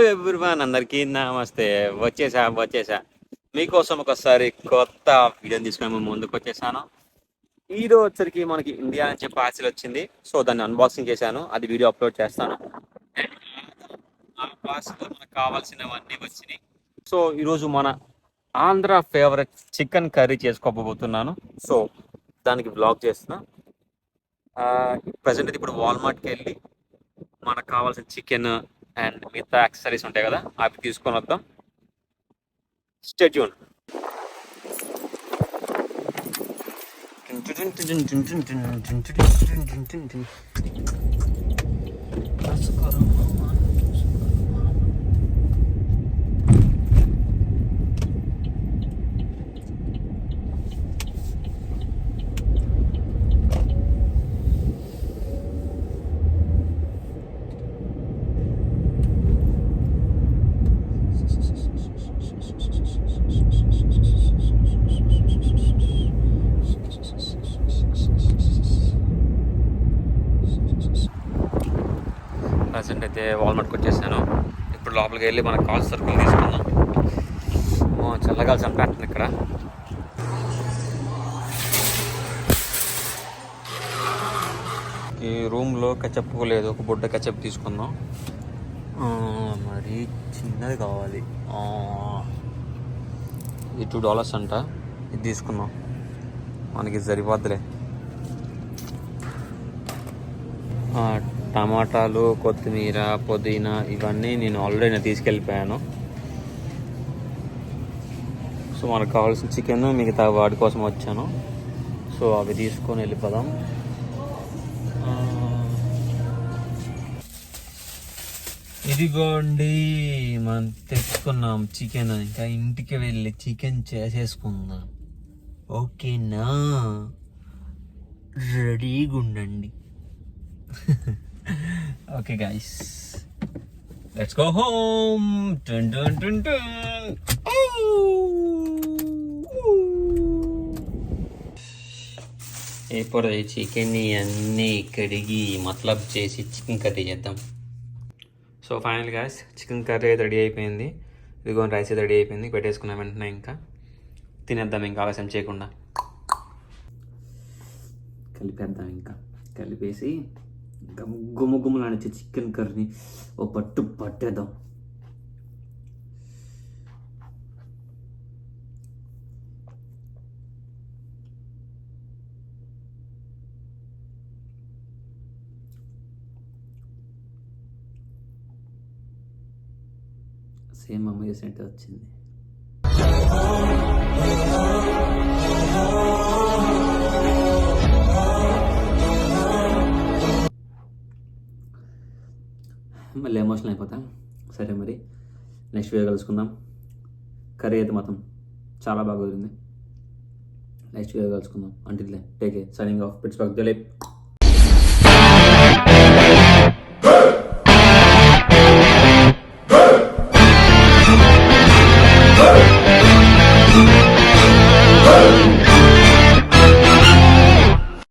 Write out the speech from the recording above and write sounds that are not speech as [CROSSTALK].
Everyone అందరికీ నమస్తే. వచ్చేసా వచ్చేసా. మీకోసం ఒకసారి కొత్త వీడియోని తీసుకుని ముందుకు వచ్చేసాను. ఈ రోజు వచ్చరికి మనకి ఇండియా నుంచి పార్సిల్ వచ్చింది. సో దాన్ని అన్బాక్సింగ్ చేశాను. అది వీడియో అప్లోడ్ చేస్తాను. ఆ పార్సిల్ మనకు కావాల్సినవన్నీ వచ్చినాయి. సో ఈరోజు మన ఆంధ్ర ఫేవరెట్ చికెన్ కర్రీ చేసుకోబోతున్నాను. సో దానికి బ్లాగ్ చేస్తున్నా. ప్రజెంట్ ఇప్పుడు వాల్మార్ట్కి వెళ్ళి మనకు కావాల్సిన చికెన్ అండ్ మిగతా యాక్సెసరీస్ ఉంటాయి కదా అవి తీసుకొని వద్దాం స్టెడ్యూన్ ప్రజెంట్ అయితే వాల్మార్ట్కి వచ్చేసాను. ఇప్పుడు లోపలికి వెళ్ళి మనకు కాల్ సరుకులు తీసుకుందాం. చల్లగాలి చంపేస్తుంది ఇక్కడ. ఈ రూమ్లో కచప్ లేదు ఒక బుడ్డ కచ్చప్ తీసుకుందాం. మరి చిన్నది కావాలి. ఈ టూ డాలర్స్ అంట. ఇది తీసుకుందాం. మనకి సరిపోద్దులే. టమాటాలు కొత్తిమీర పుదీనా ఇవన్నీ నేను ఆల్రెడీ నేను తీసుకెళ్ళిపోయాను. సో మనకు కావాల్సిన చికెన్ మిగతా వాటి కోసం వచ్చాను. సో అవి తీసుకొని వెళ్ళిపోదాం. ఇదిగోండి మనం తెచ్చుకున్నాం చికెన్. ఇంకా ఇంటికి వెళ్ళి చికెన్ చేసేసుకుందాం. ఓకేనా? రెడీగా ఉండండి. [LAUGHS] Okay guys let's go home టున్ టున్ టున్ టున్ ఇప్పుడు చికెన్ని అన్నీ కడిగి మతలబ్ చేసి చికెన్ కర్రీ చేద్దాం. So final guys chicken curry అయితే రెడీ అయిపోయింది. ఇదిగో రైస్ అయితే రెడీ అయిపోయింది. పెట్టేసుకున్నాం వెంటనే ఇంకా. తినేద్దాం ఇంకా ఆలస్యం చేయకుండా. కలిపేద్దాం ఇంకా. కలిపేసి గుమ్మ గుమ్మలాడించే చికెన్ కర్రీ ఓ పట్టు పట్టేద్దాం. సేమ్ అమ్మ చేసినట్టు వచ్చింది. మళ్ళీ ఎమోషనల్ అయిపోతాం. సరే మరి నెక్స్ట్ వీడియో కలుసుకుందాం. కర్రీ అయితే మాత్రం చాలా బాగా కుదిరింది. నెక్స్ట్ వీడియో కలుసుకుందాం. అంటే టేక్ ఏ సైనింగ్ ఆఫ్ పిట్స్ బాక్ దిలీప్